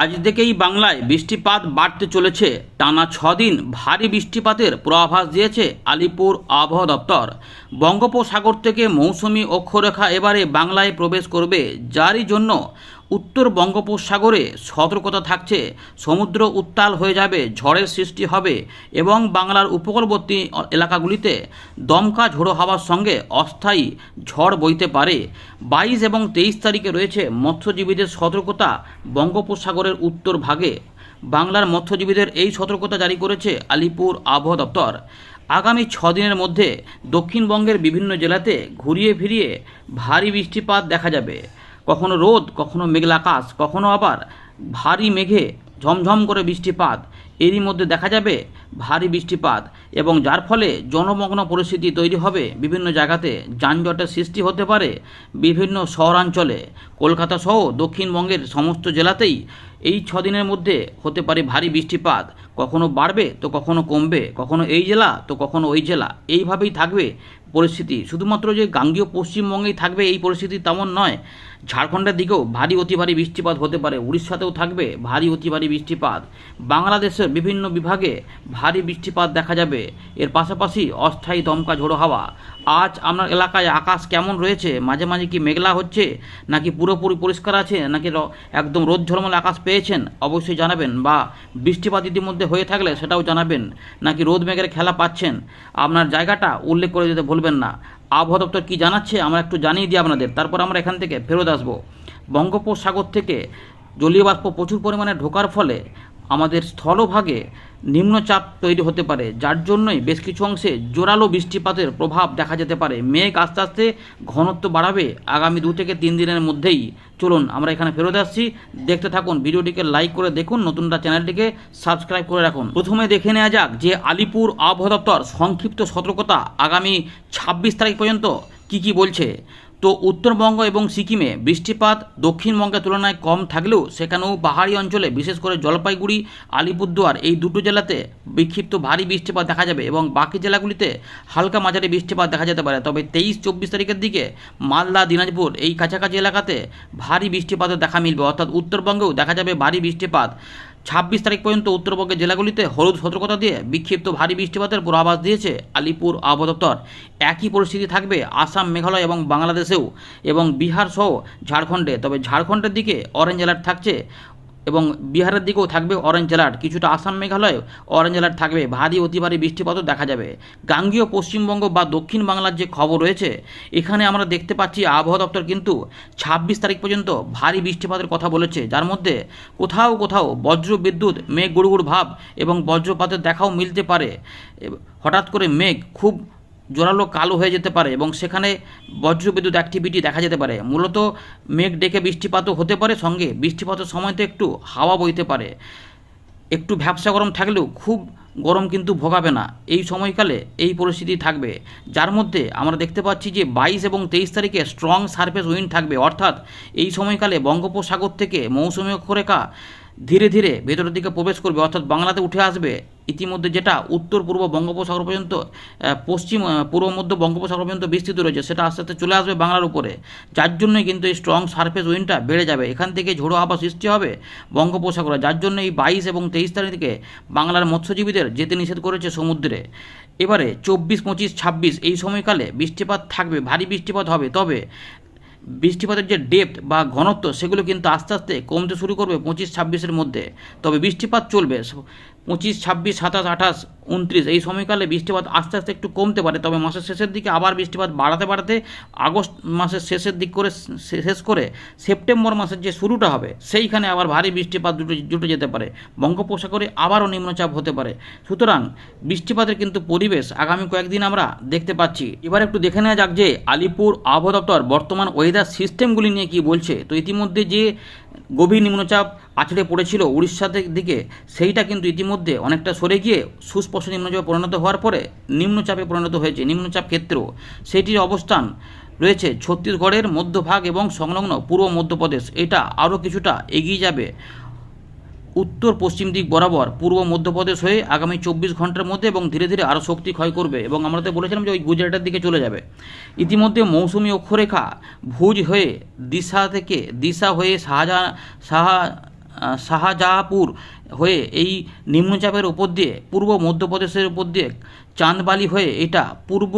আজ থেকেই বাংলায় বৃষ্টিপাত বাড়তে চলেছে। টানা ছদিন ভারী বৃষ্টিপাতের পূর্বাভাস দিয়েছে আলিপুর আবহাওয়া দপ্তর। বঙ্গোপসাগর থেকে মৌসুমি অক্ষরেখা এবারে বাংলায় প্রবেশ করবে যারই জন্য উত্তর বঙ্গোপসাগরে সতর্কতা থাকছে, সমুদ্র উত্তাল হয়ে যাবে, ঝড়ের সৃষ্টি হবে এবং বাংলার উপকূলবর্তী এলাকাগুলিতে দমকা ঝোড়ো হওয়ার সঙ্গে অস্থায়ী ঝড় বইতে পারে। বাইশ এবং তেইশ তারিখে রয়েছে মৎস্যজীবীদের সতর্কতা বঙ্গোপসাগরের উত্তর ভাগে। বাংলার মৎস্যজীবীদের এই সতর্কতা জারি করেছে আলিপুর আবহাওয়া দপ্তর। আগামী দিনের মধ্যে দক্ষিণবঙ্গের বিভিন্ন জেলাতে ঘুরিয়ে ফিরিয়ে ভারী বৃষ্টিপাত দেখা যাবে। কখনো রোদ, কখনো মেঘলা আকাশ, কখনো আবার ভারী মেঘে ঝমঝম করে বৃষ্টিপাত। এরই মধ্যে দেখা যাবে ভারী বৃষ্টিপাত এবং যার ফলে জনমগ্ন পরিস্থিতি তৈরি হবে। বিভিন্ন জায়গাতে যানজটের সৃষ্টি হতে পারে বিভিন্ন শহরাঞ্চলে। কলকাতা সহ দক্ষিণবঙ্গের সমস্ত জেলাতেই এই ছ দিনের মধ্যে হতে পারে ভারী বৃষ্টিপাত। কখনো বাড়বে তো কখনো কমবে। কখনো এই জেলা তো কখনো ওই জেলা। এইভাবেই থাকবে পরিস্থিতি। শুধুমাত্র যে গাঙ্গীয় পশ্চিমবঙ্গেই থাকবে এই পরিস্থিতি তেমন নয়। ঝাড়খণ্ডের দিকেও ভারী অতি ভারী বৃষ্টিপাত হতে পারে। উড়িষ্যাতেও থাকবে ভারী অতি ভারী বৃষ্টিপাত। বাংলাদেশের বিভিন্ন বিভাগে ভারী বৃষ্টিপাত দেখা যাবে। এর পাশাপাশি অস্থায়ী দমকা ঝোড়ো হাওয়া আজ আপনার এলাকায় আকাশ কেমন রয়েছে? মাঝে মাঝে কি মেঘলা হচ্ছে? নাকি পুরোপুরি পরিষ্কার আছে? নাকি একদম রোদ ঝলমলে আকাশ পেয়েছেন? অবশ্যই জানাবেন বা বৃষ্টিপাত ইতিমধ্যে হয়ে থাকলে সেটাও জানাবেন। নাকি রোদ মেঘের খেলা পাচ্ছেন? আপনার জায়গাটা উল্লেখ করে দিতে ভুলবেন না। আবহাওয়া দপ্তর কী জানাচ্ছে? আমরা একটু জানিয়ে দিই আপনাদের। তারপর আমরা এখান থেকে ফেরত আসব। বঙ্গোপসাগর থেকে জলীয় বাষ্প প্রচুর পরিমাণে ঢোকার ফলে আমাদের স্থলভাগে নিম্নচাপ তৈরি হতে পারে, যার জন্যই বেশ কিছু অংশে জোরালো বৃষ্টিপাতের প্রভাব দেখা যেতে পারে। মেঘ আস্তে আস্তে ঘনত্ব বাড়াবে আগামী দু থেকে তিন দিনের মধ্যেই। চলুন, আমরা এখানে ফেরত আসছি। দেখতে থাকুন, ভিডিওটিকে লাইক করে দেখুন নতুনটা চ্যানেলটিকে সাবস্ক্রাইব করে রাখুন। প্রথমে দেখে নেওয়া যাক যে আলিপুর আবহাওয়া দপ্তর সংক্ষিপ্ত সতর্কতা আগামী ছাব্বিশ তারিখ পর্যন্ত কি কি বলছে। তো উত্তরবঙ্গ এবং সিকিমে বৃষ্টিপাত দক্ষিণবঙ্গের তুলনায় কম থাকলেও সেখানেও পাহাড়ি অঞ্চলে, বিশেষ করে জলপাইগুড়ি, আলিপুরদুয়ার, এই দুটো জেলাতে বিক্ষিপ্ত ভারী বৃষ্টিপাত দেখা যাবে এবং বাকি জেলাগুলিতে হালকা মাঝারি বৃষ্টিপাত দেখা যেতে পারে। তবে তেইশ চব্বিশ তারিখের দিকে মালদা, দিনাজপুর এই কাছাকাছি এলাকাতে ভারী বৃষ্টিপাতের দেখা মিলবে। অর্থাৎ উত্তরবঙ্গেও দেখা যাবে ভারী বৃষ্টিপাত। ছাব্বিশ তারিখ পর্যন্ত উত্তরবঙ্গের জেলাগুলিতে হলুদ সতর্কতা দিয়ে বিক্ষিপ্ত ভারী বৃষ্টিপাতের পূর্বাভাস দিয়েছে আলিপুর আবহাওয়া একই পরিস্থিতি থাকবে আসাম, মেঘালয় এবং বাংলাদেশেও এবং বিহার সহ ঝাড়খণ্ডে। তবে ঝাড়খণ্ডের দিকে অরেঞ্জ অ্যালার্ট থাকছে। এবং বিহারের দিকেও থাকবে অরেঞ্জ অ্যালার্ট কিছুটা আসাম মেঘালয় অরেঞ্জ অ্যালার্ট থাকবে। ভারী, অতি ভারী বৃষ্টিপাতও দেখা যাবে। গাঙ্গীয় পশ্চিমবঙ্গ বা দক্ষিণ বাংলার যে খবর রয়েছে, এখানে আমরা দেখতে পাচ্ছি আবহাওয়া দপ্তর কিন্তু ছাব্বিশ তারিখ পর্যন্ত ভারী বৃষ্টিপাতের কথা বলেছে। যার মধ্যে কোথাও কোথাও বজ্র বিদ্যুৎ, মেঘ গুড়গুড় ভাব এবং বজ্রপাতের দেখাও মিলতে পারে। হঠাৎ করে মেঘ, খুব জোরালো কালো হয়ে যেতে পারে এবং সেখানে বজ্রবিদ্যুৎ অ্যাক্টিভিটি দেখা যেতে পারে। মূলত মেঘ ডেকে বৃষ্টিপাতও হতে পারে, সঙ্গে বৃষ্টিপাতের সময়তে একটু হাওয়া বইতে পারে। একটু ভ্যাবসা গরম থাকলেও খুব গরম কিন্তু ভোগাবে না। এই সময়কালে এই পরিস্থিতি থাকবে। যার মধ্যে আমরা দেখতে পাচ্ছি যে বাইশ এবং তেইশ তারিখে স্ট্রং সারফেস উইন্ড থাকবে। অর্থাৎ এই সময়কালে বঙ্গোপসাগর থেকে মৌসুমী অক্ষরেখা ধীরে ধীরে ভেতরের দিকে প্রবেশ করবে। অর্থাৎ বাংলাতে উঠে আসবে ইতিমধ্যে যেটা উত্তর পূর্ব বঙ্গোপসাগর পর্যন্ত পশ্চিম পূর্ব মধ্য বঙ্গোপসাগর পর্যন্ত বিস্তৃত রয়েছে, সেটা আস্তে আস্তে চলে আসবে বাংলার উপরে। যার জন্যই কিন্তু এই স্ট্রং সারফেস উইন্ডটা বেড়ে যাবে। এখান থেকে ঝোড়ো হাওয়া সৃষ্টি হবে বঙ্গোপসাগরে, যার জন্য এই বাইশ এবং তেইশ তারিখে বাংলার মৎস্যজীবীদের যেতে নিষেধ করেছে সমুদ্রে। এবারে চব্বিশ, পঁচিশ, ছাব্বিশ এই সময়কালে বৃষ্টিপাত থাকবে, ভারী বৃষ্টিপাত হবে। তবে বৃষ্টিপাতের যে ডেপথ বা ঘনত্ব, সেগুলো কিন্তু আস্তে আস্তে কমতে শুরু করবে পঁচিশ, ছাব্বিশের মধ্যে। তবে বৃষ্টিপাত চলবে। পঁচিশ, ছাব্বিশ, সাতাশ, আঠাশ, উনত্রিশ, এই সময়কালে বৃষ্টিপাত আস্তে আস্তে একটু কমতে পারে, তবে মাসের শেষের দিকে আবার বৃষ্টিপাত বাড়াতে বাড়াতে আগস্ট মাসের শেষের দিক করে শেষ করে সেপ্টেম্বর মাসের যে শুরুটা হবে, সেইখানে আবার ভারী বৃষ্টিপাত দুটো জুটে যেতে পারে, বঙ্গোপসাগরে আবারও নিম্নচাপ হতে পারে। সুতরাং বৃষ্টিপাতের কিন্তু পরিবেশ আগামী কয়েকদিন আমরা দেখতে পাচ্ছি। এবার একটু দেখে নেওয়া যাক যে আলিপুর আবহাওয়া দপ্তর বর্তমান ওয়েদার সিস্টেমগুলি নিয়ে কি বলছে। তো ইতিমধ্যে যে গভীর নিম্নচাপ আছড়ে পড়েছিল উড়িষ্যাতে দিকে। সেইটা কিন্তু ইতিমধ্যে অনেকটা সরে গিয়ে সুস্পষ্ট নিম্নচাপে পরিণত হওয়ার পরে নিম্নচাপে পরিণত হয়েছে। নিম্নচাপ ক্ষেত্র, সেটির অবস্থান রয়েছে ছত্তিশগড়ের মধ্যভাগ এবং সংলগ্ন পূর্ব মধ্যপ্রদেশ। এটা আরও কিছুটা এগিয়ে যাবে। উত্তর পশ্চিম দিক বরাবর, পূর্ব মধ্যপ্রদেশ হয়ে আগামী চব্বিশ ঘণ্টার মধ্যে এবং ধীরে ধীরে আরও শক্তি ক্ষয় করবে এবং আমরা তো বলেছিলাম যে ওই গুজরাটের দিকে চলে যাবে। ইতিমধ্যে মৌসুমি অক্ষরেখা ভুজ হয়ে দিশা থেকে, দিশা হয়ে শাহজাহান শাহ, শাহজাহাপুর হয়ে এই নিম্নচাপের উপর দিয়ে, পূর্ব মধ্যপ্রদেশের উপর দিয়ে চাঁদবালি হয়ে এটা পূর্ব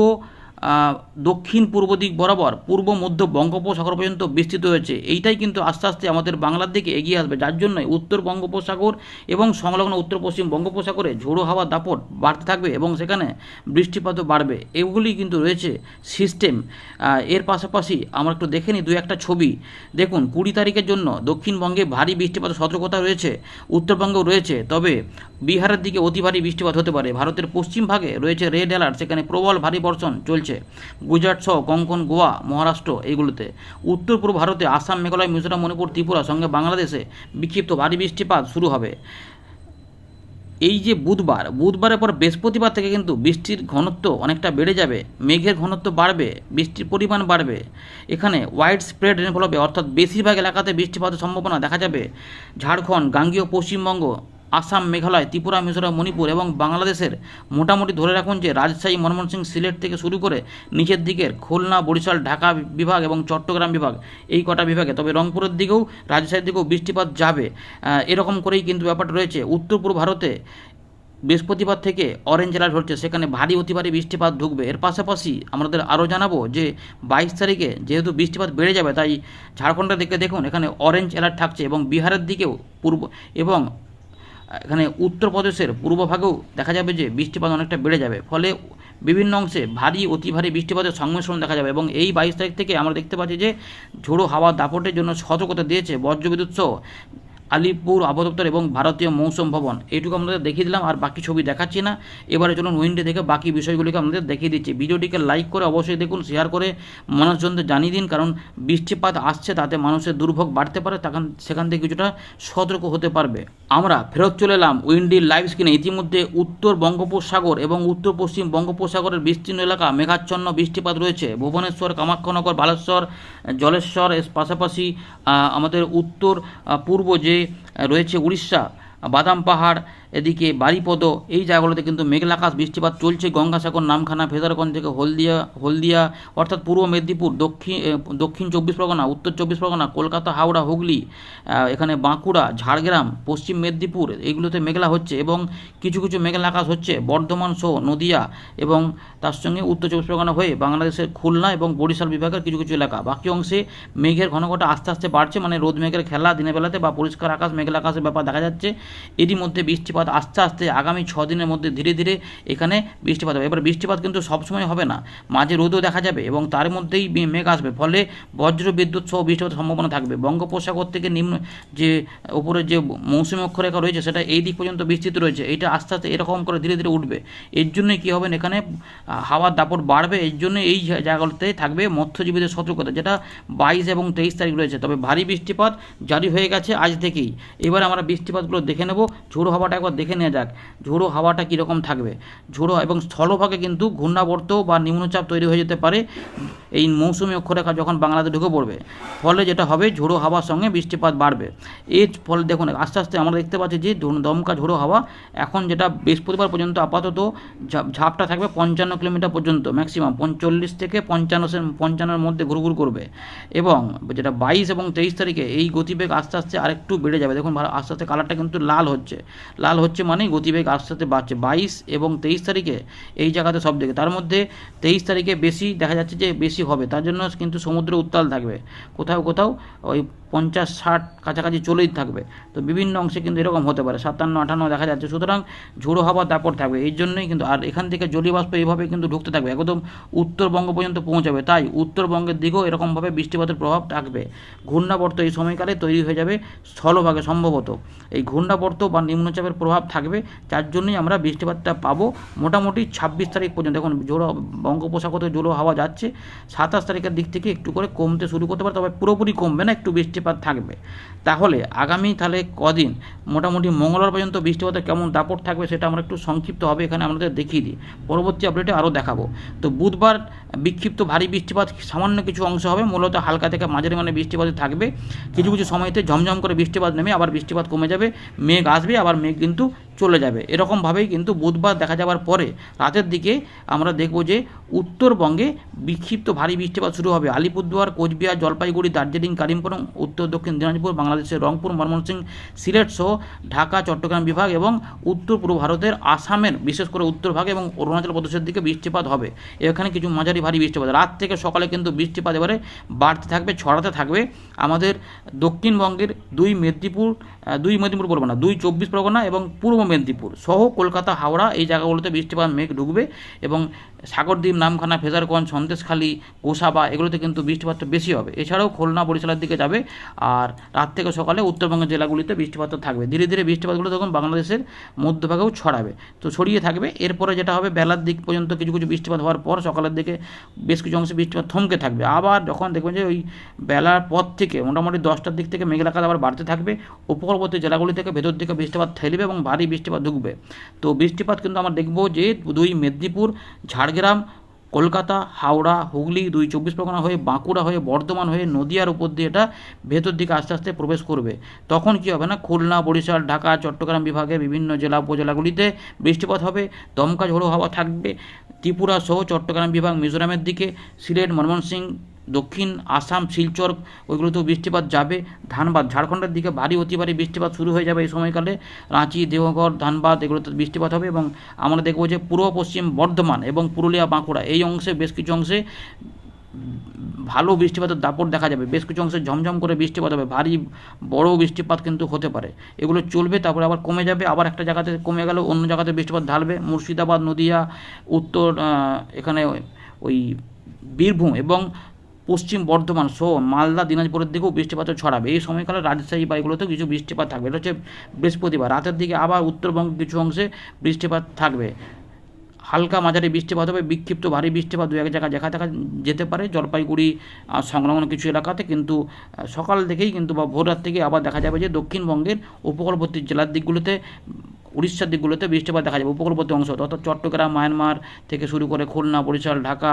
দক্ষিণ পূর্ব দিক বরাবর পূর্ব, মধ্য বঙ্গোপসাগর পর্যন্ত বিস্তৃত হয়েছে। এইটাই কিন্তু আস্তে আস্তে আমাদের বাংলার দিকে এগিয়ে আসবে। যার জন্য উত্তর বঙ্গোপসাগর এবং সংলগ্ন উত্তর পশ্চিম বঙ্গোপসাগরে ঝোড়ো হাওয়া দাপট বাড়তে থাকবে এবং সেখানে বৃষ্টিপাতও বাড়বে। এগুলি কিন্তু রয়েছে সিস্টেম এর পাশাপাশি আমরা একটু দেখে নিই দু একটা ছবি। দেখুন, কুড়ি তারিখের জন্য দক্ষিণবঙ্গে ভারী বৃষ্টিপাতের সতর্কতা রয়েছে, উত্তরবঙ্গেও রয়েছে। তবে বিহারের দিকে অতি ভারী বৃষ্টিপাত হতে পারে। ভারতের পশ্চিম ভাগে রয়েছে রেড অ্যালার্ট সেখানে প্রবল ভারী বর্ষণ চলছে। গুজরাট সহ কঙ্কন, গোয়া, মহারাষ্ট্র এইগুলোতে। উত্তর পূর্ব ভারতে, আসাম, মেঘালয়, মিজোরাম, মণিপুর, ত্রিপুরা সঙ্গে বাংলাদেশে বিক্ষিপ্ত ভারী বৃষ্টিপাত শুরু হবে। এই যে বুধবার, বুধবারের পর বৃহস্পতিবার থেকে কিন্তু বৃষ্টির ঘনত্ব অনেকটা বেড়ে যাবে, মেঘের ঘনত্ব বাড়বে, বৃষ্টির পরিমাণ বাড়বে। এখানে ওয়াইড স্প্রেড রেনফল হবে, অর্থাৎ বেশিরভাগ এলাকাতে বৃষ্টিপাতের সম্ভাবনা দেখা যাবে। ঝাড়খণ্ড, গাঙ্গীয়, পশ্চিমবঙ্গ আসাম, মেঘালয়, ত্রিপুরা, মিজোরাম, মণিপুর এবং বাংলাদেশের মোটামুটি ধরে রাখুন যে রাজশাহী ময়মনসিংহ সিলেট থেকে শুরু করে নিচের দিকের খুলনা, বরিশাল, ঢাকা বিভাগ এবং চট্টগ্রাম বিভাগ এই কটা বিভাগে। তবে রংপুরের দিকেও, রাজশাহীর দিকেও বৃষ্টিপাত যাবে। এরকম করেই কিন্তু ব্যাপারটা রয়েছে। উত্তর পূর্ব ভারতে বৃহস্পতিবার থেকে অরেঞ্জ অ্যালার্ট হচ্ছে সেখানে ভারী, অতি ভারী বৃষ্টিপাত ঢুকবে। এর পাশাপাশি আমাদের আরও জানাব যে বাইশ তারিখে যেহেতু বৃষ্টিপাত বেড়ে যাবে, তাই ঝাড়খণ্ডের দিকে দেখুন, এখানে অরেঞ্জ অ্যালার্ট থাকছে এবং বিহারের দিকেও পূর্ব এবং এখানে উত্তরপ্রদেশের পূর্বভাগেও দেখা যাবে যে বৃষ্টিপাত অনেকটা বেড়ে যাবে। ফলে বিভিন্ন অংশে ভারী, অতি ভারী বৃষ্টিপাতের সংমিশ্রণ দেখা যাবে এবং এই বাইশ তারিখ থেকে আমরা দেখতে পাচ্ছি যে ঝোড়ো হাওয়া দাপটের জন্য সতর্কতা দিয়েছে বজ্রবিদ্যুৎ সহ আলিপুর আবহাওয়া দপ্তর এবং ভারতীয় মৌসুম ভবন। এইটুকু আমাদের দেখিয়ে দিলাম, আর বাকি ছবি দেখাচ্ছি না। এবারে চলুন উইন্ডে থেকে বাকি বিষয়গুলিকে আমাদের দেখিয়ে দিচ্ছি। ভিডিওটিকে লাইক করে অবশ্যই দেখুন, শেয়ার করে মানুষজনদের জানিয়ে দিন, কারণ বৃষ্টিপাত আসছে তাতে মানুষের দুর্ভোগ বাড়তে পারে তখন সেখান থেকে কিছুটা সতর্ক হতে পারবে। আমরা ফেরত চলে এলাম উইন্ডি লাইভ স্ক্রিনে। ইতিমধ্যে উত্তর বঙ্গোপসাগর এবং উত্তর পশ্চিম বঙ্গোপসাগরের বিস্তীর্ণ এলাকা মেঘাচ্ছন্ন বৃষ্টিপাত রয়েছে। ভুবনেশ্বর, কামাক্ষনগর, বালেশ্বর, জলেশ্বর, এর পাশাপাশি আমাদের উত্তর পূর্ব যে রয়েছে উড়িষ্যা বাদাম পাহাড় এদিকে বারিপদ, এই জায়গাগুলোতে কিন্তু মেঘলা আকাশ, বৃষ্টিপাত চলছে। গঙ্গাসাগর, নামখানা ফেজারগঞ্জ থেকে হলদিয়া হলদিয়া, অর্থাৎ পূর্ব মেদিনীপুর, দক্ষিণ দক্ষিণ চব্বিশ পরগনা, উত্তর চব্বিশ পরগনা, কলকাতা, হাওড়া, হুগলি এখানে বাঁকুড়া, ঝাড়গ্রাম, পশ্চিম মেদিনীপুর এইগুলোতে মেঘলা হচ্ছে এবং কিছু কিছু মেঘলা আকাশ হচ্ছে। বর্ধমান সহ নদিয়া এবং তার সঙ্গে উত্তর চব্বিশ পরগনা হয়ে বাংলাদেশের খুলনা এবং বরিশাল বিভাগের কিছু কিছু এলাকা। বাকি অংশে মেঘের ঘনঘটা আস্তে আস্তে বাড়ছে মানে রোদ, মেঘের খেলা দিনের বেলাতে বা পরিষ্কার আকাশ, মেঘলা আকাশের ব্যাপার দেখা যাচ্ছে। এরই মধ্যে বৃষ্টিপাত আস্তে আস্তে আগামী ছ দিনের মধ্যে ধীরে ধীরে এখানে বৃষ্টিপাত হবে। এবার বৃষ্টিপাত কিন্তু সবসময় হবে না। মাঝে রোদও দেখা যাবে এবং তার মধ্যেই মেঘ আসবে। ফলে বজ্র, বিদ্যুৎ সহ বৃষ্টিপাতের সম্ভাবনা থাকবে। বঙ্গোপসাগর থেকে নিম্ন যে উপরে যে মৌসুমী অক্ষরেখা রয়েছে, সেটা এই দিক পর্যন্ত বিস্তৃত রয়েছে। এটা আস্তে আস্তে এরকম করে ধীরে ধীরে উঠবে। এর জন্যই কী হবে এখানে হাওয়ার দাপট বাড়বে। এর জন্য এই জায়গাগুলোতে থাকবে মৎস্যজীবীদের সতর্কতা, যেটা বাইশ এবং তেইশ তারিখ রয়েছে। তবে ভারী বৃষ্টিপাত জারি হয়ে গেছে আজ থেকেই। এবার আমরা বৃষ্টিপাতগুলো দেখে নেব। ঝোড়ো হাওয়াটা একবার দেখে নেওয়া যাক, ঝোড়ো হাওয়াটা কীরকম থাকবে। ঝোড়ো এবং স্থলভাগে কিন্তু ঘূর্ণাবর্ত বা নিম্নচাপ তৈরি হয়ে যেতে পারে এই মৌসুমী অক্ষরেখা যখন বাংলাদেশে ঢুকে পড়বে। ফলে যেটা হবে, ঝোড়ো হাওয়ার সঙ্গে বৃষ্টিপাত বাড়বে। এর ফলে দেখুন, আস্তে আস্তে আমরা দেখতে পাচ্ছি যে দমকা ঝোড়ো হাওয়া এখন যেটা বৃহস্পতিবার পর্যন্ত আপাতত ঝাপ- ঝাপটা থাকবে পঞ্চান্ন কিলোমিটার পর্যন্ত ম্যাক্সিমাম পঞ্চল্লিশ থেকে পঞ্চান্ন পঞ্চান্নর মধ্যে ঘুরঘুর করবে। এবং যেটা বাইশ এবং তেইশ তারিখে এই গতিবেগ আস্তে আস্তে আরেকটু বেড়ে যাবে। দেখুন আস্তে আস্তে কালারটা কিন্তু লাল হচ্ছে। লাল হচ্ছে মানেই গতিবেগ আস্তে আস্তে বাড়ছে। বাইশ এবং তেইশ তারিখে এই জায়গাতে সব দিকে। তার মধ্যে তেইশ তারিখে বেশি দেখা যাচ্ছে যে বেশি হবে। তার জন্য কিন্তু সমুদ্র উত্তাল থাকবে। কোথাও কোথাও ওই পঞ্চাশ, ষাট কাছাকাছি চলেই থাকবে। তো বিভিন্ন অংশে কিন্তু এরকম হতে পারে। সাতান্ন আটান্ন দেখা যাচ্ছে। সুতরাং ঝোড়ো হাওয়া দাপট থাকবে। এই জন্যই কিন্তু আর এখান থেকে জলীয় বাষ্প এইভাবে কিন্তু ঢুকতে থাকবে। একদম উত্তরবঙ্গ পর্যন্ত পৌঁছাবে। তাই উত্তরবঙ্গের দিকেও এরকমভাবে বৃষ্টিপাতের প্রভাব থাকবে। ঘূর্ণাবর্ত এই সময়কালে তৈরি হয়ে যাবে স্থলভাগে সম্ভবত। এই ঘূর্ণাবর্ত বা নিম্নচাপের প্রভাব থাকবে, যার জন্যই আমরা বৃষ্টিপাতটা পাবো। মোটামুটি ছাব্বিশ তারিখ পর্যন্ত এখন জোড়ো, বঙ্গোপসাগর জোড়ো হাওয়া যাচ্ছে। সাতাশ তারিখের দিক থেকে একটু করে কমতে শুরু করতে পারে, তবে পুরোপুরি কমবে না, একটু বৃষ্টিপাত থাকবে। তাহলে আগামী তাহলে কদিন? মোটামুটি মঙ্গলবার পর্যন্ত বৃষ্টিপাতের কেমন দাপট থাকবে সেটা আমরা একটু সংক্ষিপ্ত হবে, এখানে আমাদের দেখিয়ে দিই। পরবর্তী আপডেটে আরও দেখাবো। তো বুধবার বিক্ষিপ্ত ভারী বৃষ্টিপাত সামান্য কিছু অংশ হবে, মূলত হালকা থেকে মাঝারি মানে বৃষ্টিপাত থাকবে। কিছু কিছু সময়তে ঝমঝম করে বৃষ্টিপাত নেমে আবার বৃষ্টিপাত কমে যাবে, মেঘ আসবে, আবার মেঘ কিন্তু mundo চলে যাবে। এরকমভাবেই কিন্তু বুধবার দেখা যাওয়ার পরে রাতের দিকে আমরা দেখব যে উত্তরবঙ্গে বিক্ষিপ্ত ভারী বৃষ্টিপাত শুরু হবে। আলিপুরদুয়ার, কোচবিহার, জলপাইগুড়ি, দার্জিলিং, কালিম্পং, উত্তর দক্ষিণ দিনাজপুর, বাংলাদেশের রংপুর, ময়মনসিংহ, সিলেট সহ ঢাকা, চট্টগ্রাম বিভাগ এবং উত্তর পূর্ব ভারতের আসামের বিশেষ করে উত্তর ভাগে এবং অরুণাচল প্রদেশের দিকে বৃষ্টিপাত হবে। এখানে কিছু মাঝারি ভারী বৃষ্টিপাত। রাত থেকে সকালে কিন্তু বৃষ্টিপাত এবারে বাড়তে থাকবে, ছড়াতে থাকবে। আমাদের দক্ষিণবঙ্গের দুই মেদিনীপুর দুই মেদিনীপুর পরগনা, দুই চব্বিশ পরগনা এবং পূর্ব মেদিনীপুর। সহ কলকাতা, হাওড়া এই জায়গাগুলোতে বৃষ্টিপাত, মেঘ ঢুকবে এবং সাগরদ্বীপ, নামখানা, ফেজারগঞ্জ, সন্দেশখালী, গোসাবা এগুলোতে কিন্তু বৃষ্টিপাতটা বেশি হবে। এছাড়াও খুলনা বরিশালের দিকে যাবে আর রাত থেকে সকালে উত্তরবঙ্গের জেলাগুলিতে বৃষ্টিপাত থাকবে। ধীরে ধীরে বৃষ্টিপাতগুলো তখন বাংলাদেশের মধ্যভাগেও ছড়াবে। তো ছড়িয়ে থাকবে। এরপরে যেটা হবে, বেলার দিক পর্যন্ত কিছু কিছু বৃষ্টিপাত হওয়ার পর সকালের দিকে বেশ কিছু অংশে বৃষ্টিপাত থমকে থাকবে। আবার যখন দেখবেন যে ওই বেলার পর থেকে মোটামুটি দশটার দিক থেকে মেঘলাকাত আবার বাড়তে থাকবে। উপকূলবর্তী জেলাগুলি থেকে ভেতর দিকে বৃষ্টিপাত ঠেলবে এবং ভারী বৃষ্টিপাত ঢুকবে। তো বৃষ্টিপাত কিন্তু আমরা দেখব যে দুই মেদিনীপুর, ঝাড়গ্রাম, কলকাতা, হাওড়া, হুগলি দুই চব্বিশ পরগনা হয়ে, বাঁকুড়া হয়ে, বর্ধমান হয়ে, নদিয়ার উপর দিয়ে এটা ভেতর দিকে আস্তে আস্তে প্রবেশ করবে। তখন কি হবে না? খুলনা, বরিশাল, ঢাকা, চট্টগ্রাম বিভাগে বিভিন্ন জেলা, উপজেলাগুলিতে বৃষ্টিপাত হবে, দমকা ঝোড়ো হাওয়া থাকবে। ত্রিপুরা সহ চট্টগ্রাম বিভাগ, মিজোরামের দিকে, সিলেট, ময়মনসিংহ দক্ষিণ আসাম, শিলচর, ওইগুলোতেও বৃষ্টিপাত যাবে। ধানবাদ, ঝাড়খণ্ডের দিকে ভারী অতি ভারী বৃষ্টিপাত শুরু হয়ে যাবে এই সময়কালে। রাঁচি, দেওঘর, ধানবাদ, এগুলোতে বৃষ্টিপাত হবে এবং আমরা দেখব যে পূর্ব পশ্চিম বর্ধমান এবং পুরুলিয়া, বাঁকুড়া এই অংশে বেশ কিছু অংশে ভালো বৃষ্টিপাতের দাপট দেখা যাবে। বেশ কিছু অংশে ঝমঝম করে বৃষ্টিপাত হবে। ভারী বড় বৃষ্টিপাত কিন্তু হতে পারে। এগুলো চলবে, তারপরে আবার কমে যাবে, আবার একটা জায়গাতে কমে গেল, অন্য জায়গাতে বৃষ্টিপাত ঢালবে। মুর্শিদাবাদ, নদিয়া, উত্তর এখানে ওই বীরভূম এবং পশ্চিম বর্ধমান সহ মালদা, দিনাজপুরের দিকেও বৃষ্টিপাত ছড়াবে। এই সময়কালে রাজশাহী বা এগুলোতেও কিছু বৃষ্টিপাত থাকবে। এটা হচ্ছে বৃহস্পতিবার। রাতের দিকে আবার উত্তরবঙ্গের কিছু অংশে বৃষ্টিপাত থাকবে। হালকা মাঝারি বৃষ্টিপাত হবে, বিক্ষিপ্ত ভারী বৃষ্টিপাত দু এক জায়গায় দেখা দেখা যেতে পারে। জলপাইগুড়ি সংলগ্ন কিছু এলাকাতে কিন্তু সকাল থেকেই কিন্তু বা ভোর রাত থেকে আবার দেখা যাবে যে দক্ষিণবঙ্গের উপকূলবর্তী জেলার দিকগুলোতে, উড়িষ্যার দিকগুলোতে বৃষ্টিপাত দেখা যাবে, উপকূলবর্তী অংশ। অর্থাৎ চট্টগ্রাম, মায়ানমার থেকে শুরু করে খুলনা, বরিশাল, ঢাকা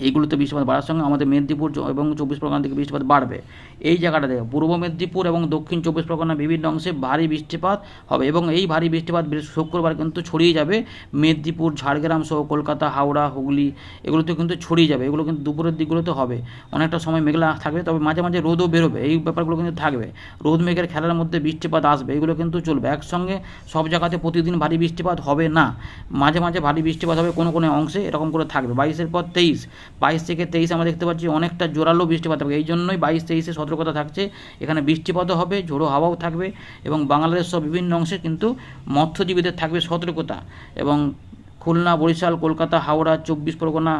এইগুলোতে বৃষ্টিপাত বাড়ার সঙ্গে আমাদের মেদিনীপুর এবং চব্বিশ পরগনা থেকে বৃষ্টিপাত বাড়বে। এই জায়গাটা থেকে পূর্ব মেদিনীপুর এবং দক্ষিণ চব্বিশ পরগনা বিভিন্ন অংশে ভারী বৃষ্টিপাত হবে এবং এই ভারী বৃষ্টিপাত শুক্রবার কিন্তু ছড়িয়ে যাবে। মেদিনীপুর, ঝাড়গ্রাম সহ কলকাতা, হাওড়া, হুগলি এগুলোতে কিন্তু ছড়িয়ে যাবে। এগুলো কিন্তু দুপুরের দিকগুলোতে হবে। অনেকটা সময় মেঘলা থাকবে তবে মাঝে মাঝে রোদও বেরোবে। এই ব্যাপারগুলো কিন্তু থাকবে। রোদ মেঘের খেলার মধ্যে বৃষ্টিপাত আসবে। এগুলো কিন্তু চলবে। একসঙ্গে সব জায়গাতে প্রতিদিন ভারী বৃষ্টিপাত হবে না। মাঝে মাঝে ভারী বৃষ্টিপাত হবে কোনো কোনো অংশে, এরকম করে থাকবে। বাইশের পর তেইশ। বাইশ থেকে তেইশ আমরা দেখতে পাচ্ছি অনেকটা জোরালো বৃষ্টিপাত হবে এই জন্যই বাইশ তেইশে সতর্কতা থাকছে। এখানে বৃষ্টিপাতও হবে, ঝোড়ো হাওয়াও থাকবে এবং বাংলাদেশ সহ বিভিন্ন অংশে কিন্তু মৎস্যজীবীদের থাকবে সতর্কতা এবং খুলনা, বরিশাল, কলকাতা, হাওড়া, চব্বিশ পরগনা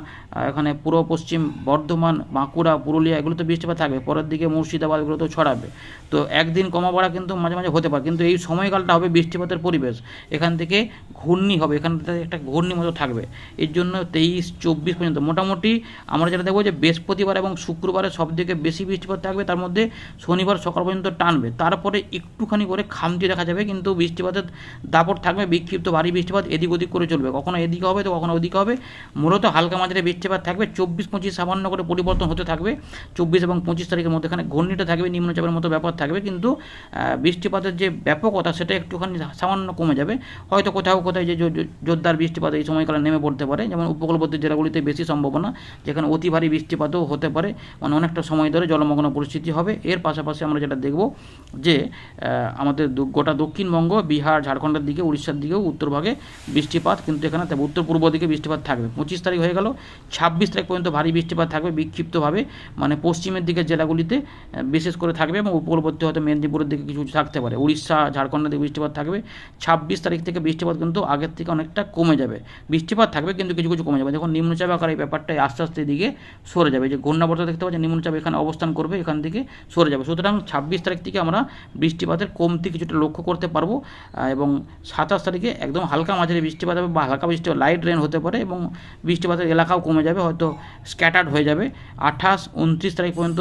এখানে পূর্ব, পশ্চিম, বর্ধমান, বাঁকুড়া, পুরুলিয়া এগুলো তো বৃষ্টিপাত থাকবে। পরের দিকে মুর্শিদাবাদ এগুলো তো ছড়াবে। তো একদিন কমা বাড়া কিন্তু মাঝে মাঝে হতে পারে, কিন্তু এই সময়কালটা হবে বৃষ্টিপাতের পরিবেশ। এখান থেকে ঘূর্ণি হবে, এখান থেকে একটা ঘূর্ণি মতো থাকবে। এর জন্য তেইশ, চব্বিশ পর্যন্ত মোটামুটি আমরা যেটা দেখব যে বৃহস্পতিবার এবং শুক্রবারে সব থেকে বেশি বৃষ্টিপাত থাকবে, তার মধ্যে শনিবার সকাল পর্যন্ত টানবে। তারপরে একটুখানি করে খামতি দেখা যাবে, কিন্তু বৃষ্টিপাতের দাপট থাকবে, বিক্ষিপ্ত ভারী বৃষ্টিপাত এদিক ওদিক করে চলবে। কখনো এদিকে হবে, তো কখনো ওদিকে হবে। মূলত হালকা মাঝারি বৃষ্টিপাত থাকবে, চব্বিশ পঁচিশ সামান্য করে পরিবর্তন হতে থাকবে। চব্বিশ এবং পঁচিশ তারিখের মধ্যে এখানে ঘূর্ণিটা থাকবে, নিম্নচাপের মতো ব্যাপার থাকবে, কিন্তু বৃষ্টিপাতের যে ব্যাপকতা সেটা একটুখানি সামান্য কমে যাবে। হয়তো কোথাও কোথাও যে জোরদার বৃষ্টিপাত এই সময়কালে নেমে পড়তে পারে। যেমন উপকূলবর্তী জেলাগুলিতে বেশি সম্ভাবনা, যেখানে অতি ভারী বৃষ্টিপাতও হতে পারে। মানে অনেকটা সময় ধরে জলমগ্ন পরিস্থিতি হবে। এর পাশাপাশি আমরা যেটা দেখব যে আমাদের গোটা দক্ষিণবঙ্গ, বিহার, ঝাড়খণ্ডের দিকে, উড়িষ্যার দিকেও উত্তরভাগে বৃষ্টিপাত, কিন্তু এখানে তবে উত্তর পূর্ব দিকে বৃষ্টিপাত থাকবে। পঁচিশ তারিখ হয়ে গেল, ছাব্বিশ তারিখ পর্যন্ত ভারী বৃষ্টিপাত থাকবে, বিক্ষিপ্তভাবে মানে পশ্চিমের দিকের জেলাগুলিতে বিশেষ করে থাকবে এবং উপকূলবর্তী হয়তো মেদিনীপুরের দিকে কিছু থাকতে পারে। উড়িষ্যা, ঝাড়খণ্ডের দিকে বৃষ্টিপাত থাকবে, ছাব্বিশ তারিখ থেকে বৃষ্টিপাত কিন্তু আগের থেকে অনেকটা কমে যাবে। বৃষ্টিপাত থাকবে কিন্তু কিছু কিছু কমে যাবে। যখন নিম্নচাপ আকার এই ব্যাপারটা আস্তে আস্তে এদিকে সরে যাবে। যে ঘূর্ণাবর্ত দেখতে পাচ্ছি নিম্নচাপ এখানে অবস্থান করবে, এখান থেকে সরে যাবে। সুতরাং ছাব্বিশ তারিখ থেকে আমরা বৃষ্টিপাতের কমতি কিছুটা লক্ষ্য করতে পারব এবং সাতাশ তারিখে একদম হালকা মাঝারি বৃষ্টিপাত হবে বা হালকা বৃষ্টি লাইট রেন হতে পারে এবং বৃষ্টিপাতের এলাকাও কমে যাবে, হয়তো স্ক্যাটার্ড হয়ে যাবে। আঠাশ, উনত্রিশ তারিখ পর্যন্ত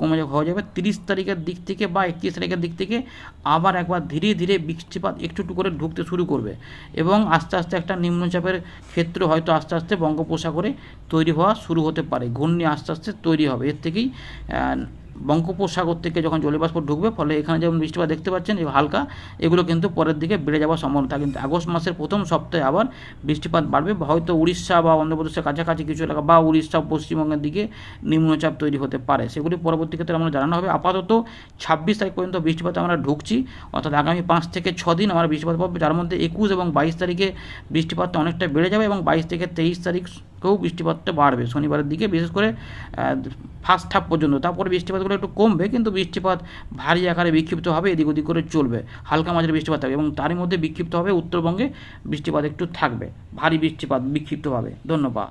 কমে হয়ে যাবে। তিরিশ তারিখের দিক থেকে বা একত্রিশ তারিখের দিক থেকে আবার একবার ধীরে ধীরে বৃষ্টিপাত একটু একটু করে ঢুকতে শুরু করবে এবং আস্তে আস্তে একটা নিম্নচাপের ক্ষেত্র হয়তো আস্তে আস্তে বঙ্গোপসাগরে তৈরি হওয়া শুরু হতে পারে। ঘূর্ণি আস্তে আস্তে তৈরি হবে। এর থেকেই বঙ্গোপসাগর থেকে যখন জলীয়বাষ্প ঢুকবে, ফলে এখানে যেমন বৃষ্টিপাত দেখতে পাচ্ছেন যে হালকা, এগুলো কিন্তু পরের দিকে বেড়ে যাওয়ার সম্ভাবনা। থাকে কিন্তু আগস্ট মাসের প্রথম সপ্তাহে আবার বৃষ্টিপাত বাড়বে। হয়তো উড়িষ্যা বা অন্ধ্রপ্রদেশের কাছাকাছি কিছু এলাকা বা উড়িষ্যা পশ্চিমবঙ্গের দিকে নিম্নচাপ তৈরি হতে পারে। সেগুলি পরবর্তী ক্ষেত্রে আমরা জানানো হবে। আপাতত ছাব্বিশ তারিখ পর্যন্ত বৃষ্টিপাত আমরা ঢুকছি। অর্থাৎ আগামী পাঁচ থেকে ছ দিন আমরা বৃষ্টিপাত পাবো। যার মধ্যে একুশ এবং বাইশ তারিখে বৃষ্টিপাতটা অনেকটা বেড়ে যাবে এবং বাইশ থেকে তেইশ তারিখকেও বৃষ্টিপাতটা বাড়বে। শনিবারের দিকে বিশেষ করে ফার্স্ট হাফ পর্যন্ত। তারপরে বৃষ্টিপাতগুলো একটু কমবে, কিন্তু বৃষ্টিপাত ভারী আকারে বিক্ষিপ্ত হবে, এদিক ওদিক করে চলবে। হালকা মাঝের বৃষ্টিপাত থাকবে এবং তারই মধ্যে বিক্ষিপ্ত হবে, উত্তরবঙ্গে বৃষ্টিপাত একটু থাকবে। ভারী বৃষ্টিপাত বিক্ষিপ্তভাবে। ধন্যবাদ।